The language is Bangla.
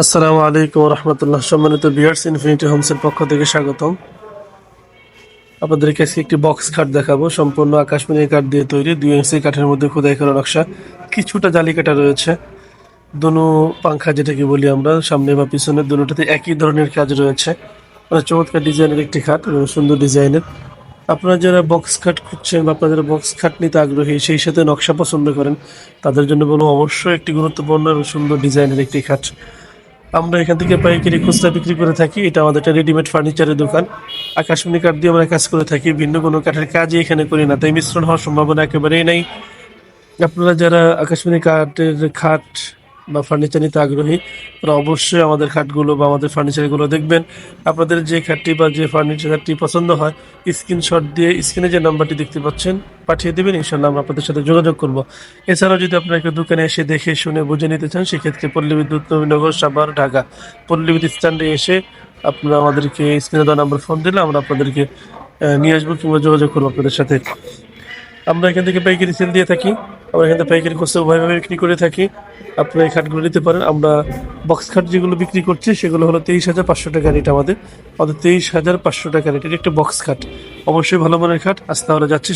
আসসালামু আলাইকুম রহমতুল্লাহ। সম্মানিত বিয়ার্স ইনফিনিটি হোমসের পক্ষ থেকে স্বাগতম। আপনাদেরকে আজকে একটি বক্স কাঠ দেখাবো। সম্পূর্ণ আকাশমণি কাঠ দিয়ে তৈরি, দুই ইঞ্চি কাঠের মধ্যে খোদাই করা নকশা। কিছুটা জালি কাটা রয়েছে। দুনো পাংখা যেটাকে বলি আমরা, সামনে বা পিছনে, দুটোতে একই ধরনের কাজ রয়েছে। মানে চমৎকার ডিজাইনের একটি খাট এবং সুন্দর ডিজাইনের। আপনারা যারা বক্স খাট খুঁজছেন বা আপনারা যারা বক্স খাট নিতে আগ্রহী, সেই সাথে নকশা পছন্দ করেন, তাদের জন্য বলব অবশ্যই একটি গুরুত্বপূর্ণ এবং সুন্দর ডিজাইনের একটি খাট। আমরা এখান থেকে পাইকারি খুচরা বিক্রি করে থাকি। এটা আমাদের একটা রেডিমেড ফার্নিচারের দোকান। আকাশমণি কাঠ দিয়ে আমরা কাজ করে থাকি, ভিন্ন কোনো কাঠের কাজই এখানে করি না। তাই মিশ্রণ হওয়ার সম্ভাবনা একেবারেই নাই। আপনারা যারা আকাশমণি কাঠের খাট বা ফার্নিচার নিতে আগ্রহী, তারা অবশ্যই আমাদের খাটগুলো বা আমাদের ফার্নিচারগুলো দেখবেন। আপনাদের যে খাটটি বা যে ফার্নিচারটি পছন্দ হয় স্ক্রিনশট দিয়ে স্ক্রিনে যে নাম্বারটি দেখতে পাচ্ছেন, পাঠিয়ে দেবেন ইনশাল্লাহ আমরা আপনাদের সাথে যোগাযোগ করব। এছাড়াও যদি আপনারা কেউ দোকানে এসে দেখে, শুনে, বুঝে নিতে চান, সেক্ষেত্রে পল্লী বিদ্যুৎ নবীনগর, সাভার, ঢাকা, পল্লী বিদ্যুৎ স্ট্যান্ডে এসে আপনারা আমাদেরকে স্ক্রিনে দেওয়া নাম্বার ফোন দিলে আমরা আপনাদেরকে নিয়ে আসব কিংবা যোগাযোগ করব আপনাদের সাথে। আমরা এখান থেকে পাইকারি সেল দিয়ে থাকি। আমরা এখানে পাইকারি খুচরা উভয়ভাবে বিক্রি করে থাকি। আপনারা এই খাটগুলো নিতে পারেন। আমরা বক্স খাট যেগুলো বিক্রি করছি, সেগুলো হলো তেইশ হাজার পাঁচশো টাকা রেট আমাদের। অর্থাৎ তেইশ হাজার পাঁচশো টাকা রেট এটা একটা বক্স খাট। অবশ্যই ভালো মানের খাট। আস্তে আমরা যাচ্ছি